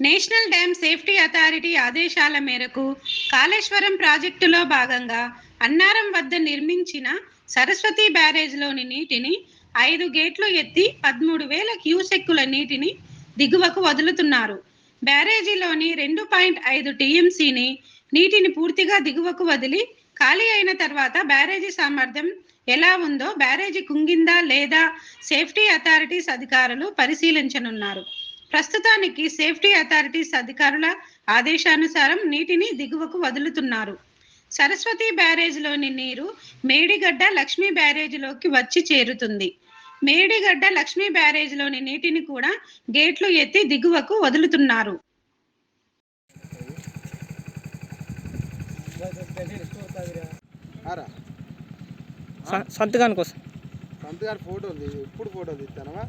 National dam safety authority ఆదేశాల మేరకు కాళేశ్వరం ప్రాజెక్టులో భాగంగా అన్నారం వద్ద నిర్మించిన సరస్వతి బ్యారేజ్లోని నీటిని ఐదు గేట్లు ఎత్తి పదమూడు వేల క్యూసెక్కుల నీటిని దిగువకు వదులుతున్నారు. బ్యారేజీలోని రెండు పాయింట్ ఐదు టీఎంసీని నీటిని పూర్తిగా దిగువకు వదిలి ఖాళీ అయిన తర్వాత బ్యారేజీ సామర్థ్యం ఎలా ఉందో బ్యారేజీ కుంగిందా లేదా సేఫ్టీ అథారిటీస్ అధికారులు పరిశీలించనున్నారు. ప్రస్తుతానికి సేఫ్టీ అథారిటీస్ అధికారుల ఆదేశానుసారం నీటిని దిగువకు వదులుతున్నారు. సరస్వతి బ్యారేజ్లోని నీరు మేడిగడ్డ లక్ష్మీ బ్యారేజ్లోకి వచ్చి చేరుతుంది. మేడిగడ్డ లక్ష్మీ బ్యారేజ్లోని నీటిని కూడా గేట్లు ఎత్తి దిగువకు వదులుతున్నారు. ఆరా? స- సంతకానికి వస్తా సంతగారి ఫోటో ఉంది. ఎప్పుడు ఫోటో తీస్తానవా?